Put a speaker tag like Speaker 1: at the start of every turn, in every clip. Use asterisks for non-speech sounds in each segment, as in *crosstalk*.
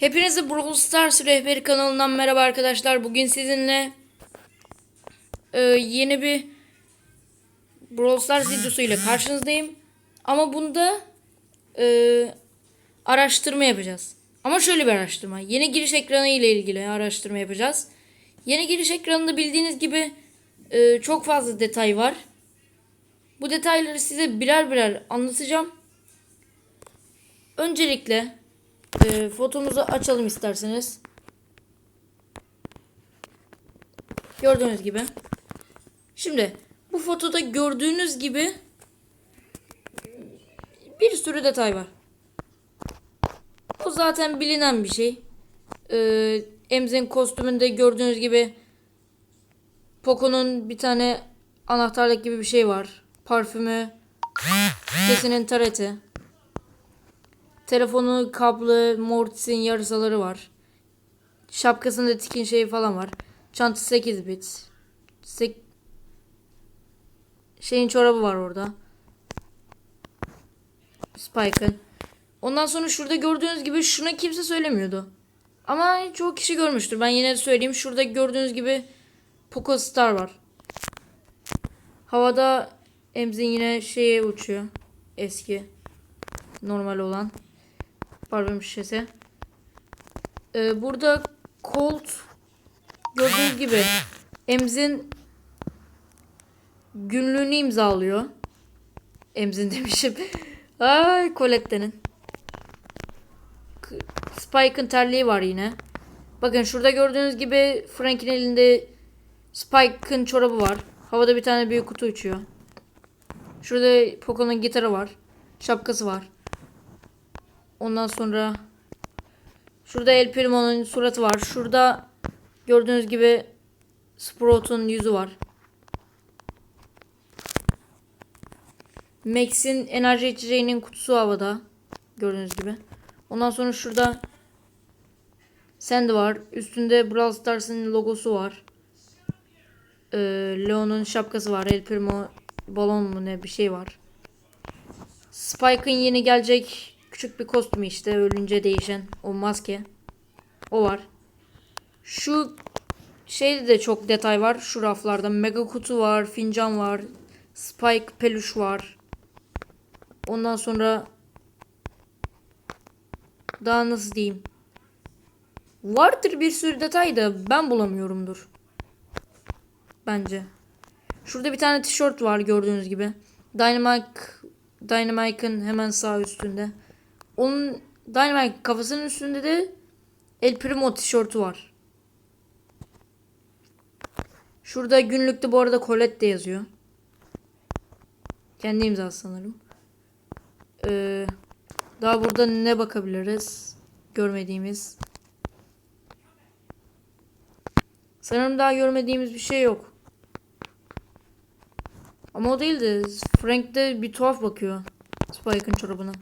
Speaker 1: Hepinize Brawl Stars rehberi kanalından merhaba arkadaşlar. Bugün sizinle e, yeni bir Brawl Stars videosuyla karşınızdayım. Ama bunda e, araştırma yapacağız. Ama şöyle bir araştırma. Yeni giriş ekranı ile ilgili araştırma yapacağız. Yeni giriş ekranında bildiğiniz gibi e, çok fazla detay var. Bu detayları size birer birer anlatacağım. Öncelikle e, fotomuzu açalım isterseniz. Gördüğünüz gibi. Şimdi bu fotoda gördüğünüz gibi bir sürü detay var. Bu zaten bilinen bir şey. Ee, Emz'in kostümünde gördüğünüz gibi Poco'nun bir tane anahtarlık gibi bir şey var. Parfümü, sesinin tareti. Telefonu, kablo, Mortis'in yarısaları var. Şapkasında tikin şeyi falan var. Çantası 8 bit. Sek şeyin çorabı var orada. Spike'ın. Ondan sonra şurada gördüğünüz gibi şuna kimse söylemiyordu. Ama çoğu kişi görmüştür. Ben yine söyleyeyim. Şurada gördüğünüz gibi Poco Star var. Havada Emzin yine şeye uçuyor. Eski. Normal olan. Parfüm şişesi. Ee, burada Colt gördüğünüz gibi Emzin günlüğünü imzalıyor. Emzin *laughs* demişim. Ay Colette'nin. Spike'ın terliği var yine. Bakın şurada gördüğünüz gibi Frank'in elinde Spike'ın çorabı var. Havada bir tane büyük kutu uçuyor. Şurada Poco'nun gitarı var. Şapkası var. Ondan sonra şurada El Primo'nun suratı var. Şurada gördüğünüz gibi Sprout'un yüzü var. Max'in enerji içeceğinin kutusu havada. Gördüğünüz gibi. Ondan sonra şurada Sandy var. Üstünde Brawl Stars'ın logosu var. Ee, Leon'un şapkası var. El Primo balon mu ne bir şey var. Spike'ın yeni gelecek küçük bir kostümü işte ölünce değişen o maske. O var. Şu şeyde de çok detay var. Şu raflarda mega kutu var, fincan var, Spike peluş var. Ondan sonra daha nasıl diyeyim? Vardır bir sürü detay da ben bulamıyorumdur. Bence. Şurada bir tane tişört var gördüğünüz gibi. Dynamite Dynamite'ın hemen sağ üstünde. Onun Dynamite kafasının üstünde de El Primo tişörtü var. Şurada günlükte bu arada Colette de yazıyor. Kendi imzası sanırım. Ee, daha burada ne bakabiliriz? Görmediğimiz. Sanırım daha görmediğimiz bir şey yok. Ama o değil de Frank de bir tuhaf bakıyor Spike'ın çorabına.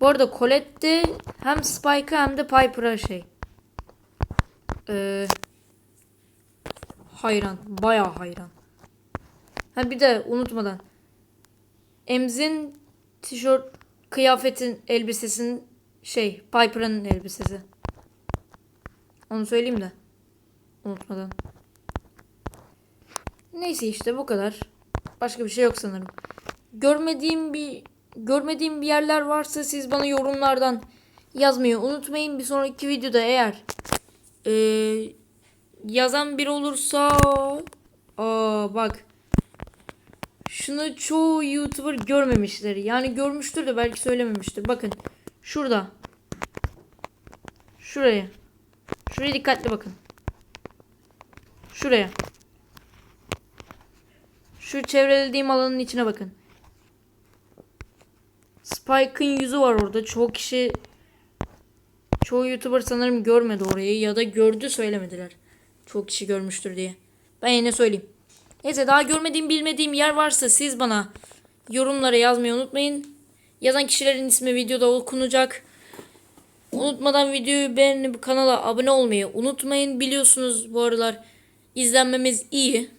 Speaker 1: Bu arada Colette hem Spike'a hem de Piper'a şey. Ee, hayran. Bayağı hayran. Ha bir de unutmadan. Emz'in tişört kıyafetin elbisesinin şey Piper'ın elbisesi. Onu söyleyeyim de. Unutmadan. Neyse işte bu kadar. Başka bir şey yok sanırım. Görmediğim bir görmediğim bir yerler varsa siz bana yorumlardan yazmayı unutmayın. Bir sonraki videoda eğer eee, yazan biri olursa aa bak şunu çoğu YouTuber görmemişler. Yani görmüştür de belki söylememiştir. Bakın şurada. Şuraya. Şuraya dikkatli bakın. Şuraya. Şu çevrelediğim alanın içine bakın. Spike'ın yüzü var orada. Çoğu kişi çoğu YouTuber sanırım görmedi orayı ya da gördü söylemediler. Çok kişi görmüştür diye. Ben yine söyleyeyim. Neyse daha görmediğim bilmediğim yer varsa siz bana yorumlara yazmayı unutmayın. Yazan kişilerin ismi videoda okunacak. Unutmadan videoyu beğenip kanala abone olmayı unutmayın. Biliyorsunuz bu aralar izlenmemiz iyi.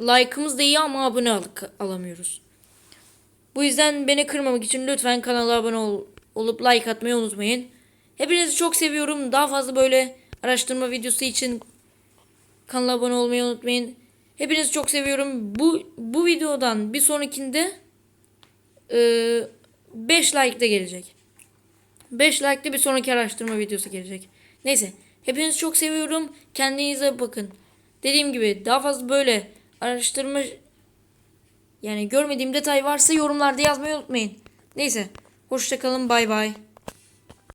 Speaker 1: Like'ımız da iyi ama abone al alamıyoruz. Bu yüzden beni kırmamak için lütfen kanala abone ol olup like atmayı unutmayın. Hepinizi çok seviyorum. Daha fazla böyle araştırma videosu için kanala abone olmayı unutmayın. Hepinizi çok seviyorum. Bu bu videodan bir sonrakinde 5 like de gelecek. 5 like'de bir sonraki araştırma videosu gelecek. Neyse. Hepinizi çok seviyorum. Kendinize bakın. Dediğim gibi daha fazla böyle araştırma yani görmediğim detay varsa yorumlarda yazmayı unutmayın. Neyse. Hoşçakalın. Bay bay.